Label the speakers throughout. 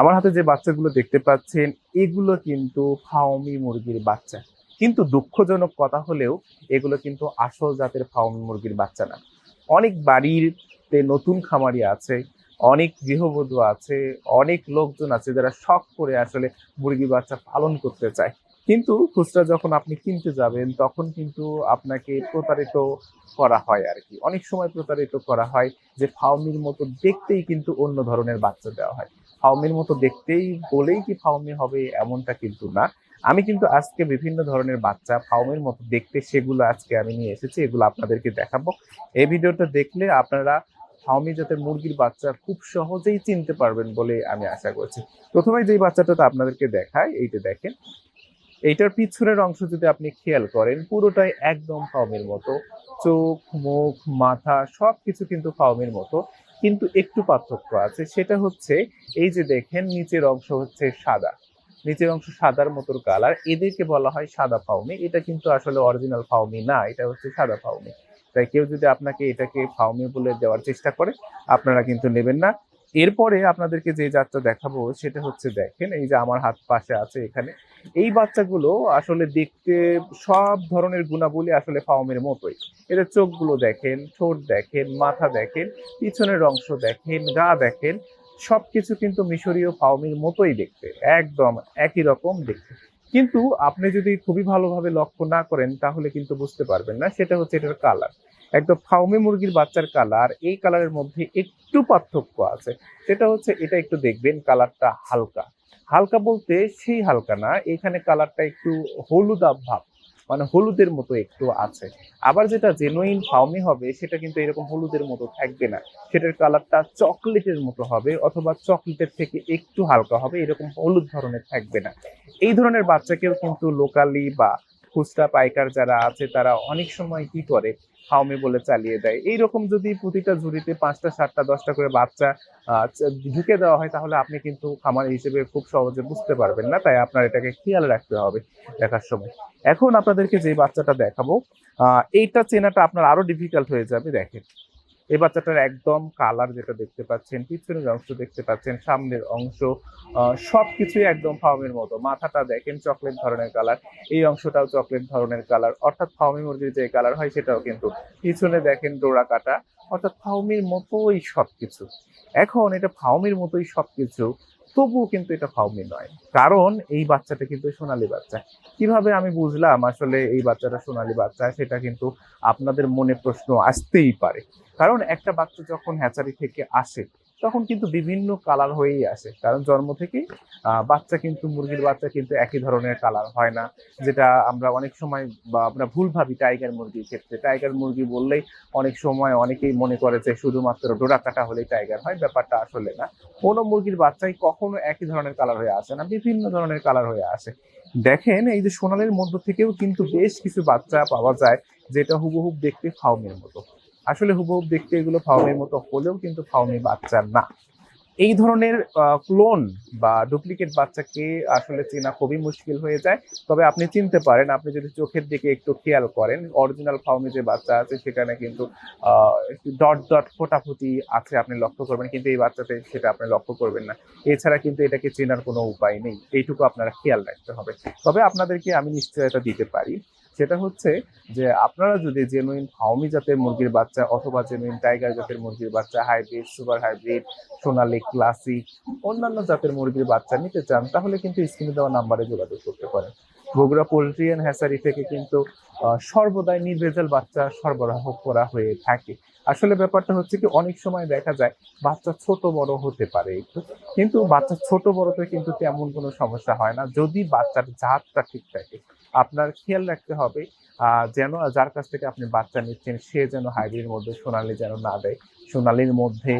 Speaker 1: আমার হাতে যে বাচ্চাগুলো দেখতে পাচ্ছেন, এগুলো কিন্তু ফাওমি মুরগির বাচ্চা। কিন্তু দুঃখজনক কথা হলেও এগুলো কিন্তু আসল জাতের ফাওমি মুরগির বাচ্চা না। অনেক বাড়িতে নতুন খামারি আছে, অনেক গৃহবধূ আছে, অনেক লোকজন আছে যারা শখ করে আসলে মুরগির বাচ্চা পালন করতে চায়। কিন্তু খুচরা যখন আপনি কিনতে যাবেন, তখন কিন্তু আপনাকে প্রতারিত করা হয় আর কি অনেক সময় প্রতারিত করা হয় যে ফাউমির মতো দেখতেই কিন্তু অন্য ধরনের বাচ্চা দেওয়া হয়। ফাউমির মতো দেখতেই বলেই কি ফাউমি হবে এমনটা কিন্তু না। আমি কিন্তু আজকে বিভিন্ন ধরনের বাচ্চা ফাউমের মতো দেখতে সেগুলো আজকে আমি নিয়ে এসেছি, এগুলো আপনাদেরকে দেখাবো। এই ভিডিওটা দেখলে আপনারা ফাউমি জাতের মুরগির বাচ্চা খুব সহজেই চিনতে পারবেন বলে আমি আশা করছি। প্রথমে যেই বাচ্চাটা আপনাদেরকে দেখায় এইটা দেখেন। এইটার পিছনের অংশ যদি আপনি খেয়াল করেন, পুরোটাই একদম ফাউমের মতো। চোখ, মুখ, মাথা সব কিছু কিন্তু ফাউমের মতো। কিন্তু একটু পার্থক্য আছে, সেটা হচ্ছে এই যে দেখেন, নিচের অংশ হচ্ছে সাদা। নিচের অংশ সাদার মতো কালার এদেরকে বলা হয় সাদা ফাউমি। এটা কিন্তু আসলে অরিজিনাল ফাউমি না, এটা হচ্ছে সাদা ফাউমি। তাই কেউ যদি আপনাকে এটাকে ফাউমি বলে দেওয়ার চেষ্টা করে, আপনারা কিন্তু নেবেন না। এরপরে আপনাদেরকে যে জাতটা দেখাবো সেটা হচ্ছে দেখেন, এই যে আমার হাত পাশে আছে এখানে। এই বাচ্চাগুলো আসলে দেখতে সব ধরনের গুণাবলী আসলে ফাউমের মতোই। এদের চোখগুলো দেখেন, ঠোঁট দেখেন, মাথা দেখেন, পিছনের অংশ দেখেন, গা দেখেন সব কিছু কিন্তু মিশরীয় ফাউমির মতোই দেখতে, একদম একই রকম দেখতে। কিন্তু আপনি যদি খুবই ভালোভাবে লক্ষ্য না করেন তাহলে কিন্তু বুঝতে পারবেন না, সেটা হচ্ছে এটার কালার। একদম ফাউমি মুরগির বাচ্চার কালার, এই কালারের মধ্যে একটু পার্থক্য আছে। সেটা হচ্ছে এটা একটু দেখবেন, কালারটা হালকা। হালকা বলতে সেই হালকা না, এখানে কালারটা একটু হলুদাভ ভাব মানে হলুদের মতো একটু আছে। আবার যেটা জেনুইন ফাউমি হবে, সেটা কিন্তু এরকম হলুদের মতো থাকবে না। সেটার কালারটা চকলেটের মতো হবে, অথবা চকলেটের থেকে একটু হালকা হবে, এরকম হলুদ ধরনের থাকবে না। এই ধরনের বাচ্চাকেও কিন্তু লোকালি বা খুচরা পাইকার যারা আছে, তারা অনেক সময় কি করে? হাউমে বলে চালিয়ে দেয়। এই রকম যদি প্রতিটা ঝুড়িতে পাঁচটা, সাতটা, দশটা করে বাচ্চা ঢুকে দেওয়া হয়, তাহলে আপনি কিন্তু খামার হিসেবে খুব সহজে বুঝতে পারবেন না। তাই আপনার এটাকে খেয়াল রাখতে হবে দেখার সময়। এখন আপনাদেরকে যে বাচ্চাটা দেখাবো এইটা চেনাটা আপনার আরও ডিফিকাল্ট হয়ে যাবে, দেখেন। এই বাচ্চাটার একদম কালার যেটা দেখতে পাচ্ছেন, পিছনের অংশ দেখতে পাচ্ছেন, সামনের অংশ সব কিছুই একদম ফার্মের মতো। মাথাটা দেখেন চকলেট ধরনের কালার এই অংশটাও চকলেট ধরনের কালার অর্থাৎ ফার্মি মুরগির যে কালার হয় সেটাও কিন্তু পিছনে দেখেন ডোরা কাটা। অর্থাৎ ফাউমির মতোই সব কিছু এখন এটা ফাউমির মতোই সবকিছু তবুও কিন্তু এটা ফাউমি নয়। কারণ এই বাচ্চাটা কিন্তু সোনালি বাচ্চা। কীভাবে আমি বুঝলাম আসলে এই বাচ্চাটা সোনালি বাচ্চা, সেটা কিন্তু আপনাদের মনে প্রশ্ন আসতেই পারে। কারণ একটা বাচ্চা যখন হ্যাচারি থেকে আসে তখন কিন্তু বিভিন্ন কালার হয়েই আসে। কারণ জন্ম থেকে বাচ্চা কিন্তু, মুরগির বাচ্চা কিন্তু একই ধরনের কালার হয় না। যেটা আমরা অনেক সময় বা আমরা ভুল ভাবি টাইগার মুরগির ক্ষেত্রে। টাইগার মুরগি বললেই অনেক সময় অনেকেই মনে করে যে শুধুমাত্র ডোরা কাটা হলেই টাইগার হয়, ব্যাপারটা আসলে না। কোনো মুরগির বাচ্চাই কখনো একই ধরনের কালার হয়ে আসে না, বিভিন্ন ধরনের কালার হয়ে আসে। দেখেন, এই যে সোনালির মধ্য থেকেও কিন্তু বেশ কিছু বাচ্চা পাওয়া যায়, যেটা হুবহুব দেখতে ফাউমের মতো। আসলে হুবহুব দেখতে এগুলো ফাউমের মতো হলেও কিন্তু ফাউমি বাচ্চা না। এই ধরনের ক্লোন বা ডুপ্লিকেট বাচ্চাকে আসলে চেনা খুবই মুশকিল হয়ে যায়। তবে আপনি চিনতে পারেন, আপনি যদি চোখের দিকে একটু খেয়াল করেন অরিজিনাল ফাউমি যে বাচ্চা আছে সেখানে কিন্তু একটু ডট ডট ফোটাফুটি আছে আপনি লক্ষ্য করবেন, কিন্তু এই বাচ্চাতে সেটা আপনি লক্ষ্য করবেন না। এছাড়া কিন্তু এটাকে চেনার কোনো উপায় নেই। এইটুকু আপনারা খেয়াল রাখতে হবে। তবে আপনাদেরকে আমি নিশ্চয়তা দিতে পারি। সেটা হচ্ছে যে আপনারা যদি জেনুইন ফাউমি জাতের মুরগির বাচ্চা অথবা জেনুইন টাইগার জাতের মুরগির বাচ্চা hybrid super hybrid Sonali classic অন্যান্য জাতের মুরগির বাচ্চা নিতে চান, তাহলে কিন্তু স্ক্রিনে দেওয়া নাম্বারে যোগাযোগ করতে পারেন। বগুড়া পোলট্রি অ্যান্ড হ্যাসারি থেকে কিন্তু সর্বদাই নির্ভেজাল বাচ্চা সরবরাহ করা হয়ে থাকে। আসলে ব্যাপারটা হচ্ছে কি, অনেক সময় দেখা যায় বাচ্চা ছোট বড় হতে পারে একটু, কিন্তু বাচ্চা ছোট বড়তে কিন্তু তেমন কোনো সমস্যা হয় না। যদি বাচ্চার জাতটা ঠিক থাকে আপনার খেয়াল রাখতে হবে যেন যার কাছ থেকে আপনি বাচ্চা নিচ্ছেন, সে যেন হাইব্রিডের মধ্যে সোনালি যেন না দেয়। সোনালির মধ্যে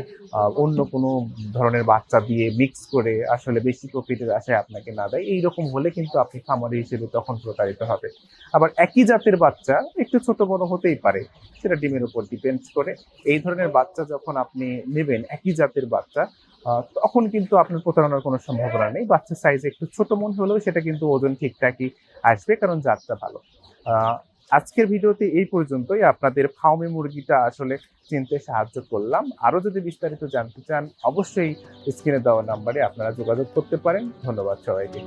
Speaker 1: অন্য কোনো ধরনের বাচ্চা দিয়ে মিক্স করে আসলে বেশি প্রফিটের আশায় আপনাকে না দেয়। এইরকম হলে কিন্তু আপনি খামারি হিসেবে তখন প্রতারিত হবে। আবার একই জাতের বাচ্চা একটু ছোট বড় হতেই পারে, সেটা ডিমের উপর ডিপেন্ড করে। এই ধরনের বাচ্চা যখন আপনি নেবেন, একই জাতের বাচ্চা তখন কিন্তু আপনার প্রতারণার কোনো সম্ভাবনা নেই। বাচ্চার সাইজ একটু ছোট মন হলেও সেটা কিন্তু ওজন ঠিকঠাকই আসবে, কারণ জাতটা ভালো। আজকের ভিডিওতে এই পর্যন্তই। আপনাদের ফাউমি মুরগিটা আসলে চিনতে সাহায্য করলাম। আরও যদি বিস্তারিত জানতে চান, অবশ্যই স্ক্রিনে দেওয়া নাম্বারে আপনারা যোগাযোগ করতে পারেন। ধন্যবাদ সবাইকে।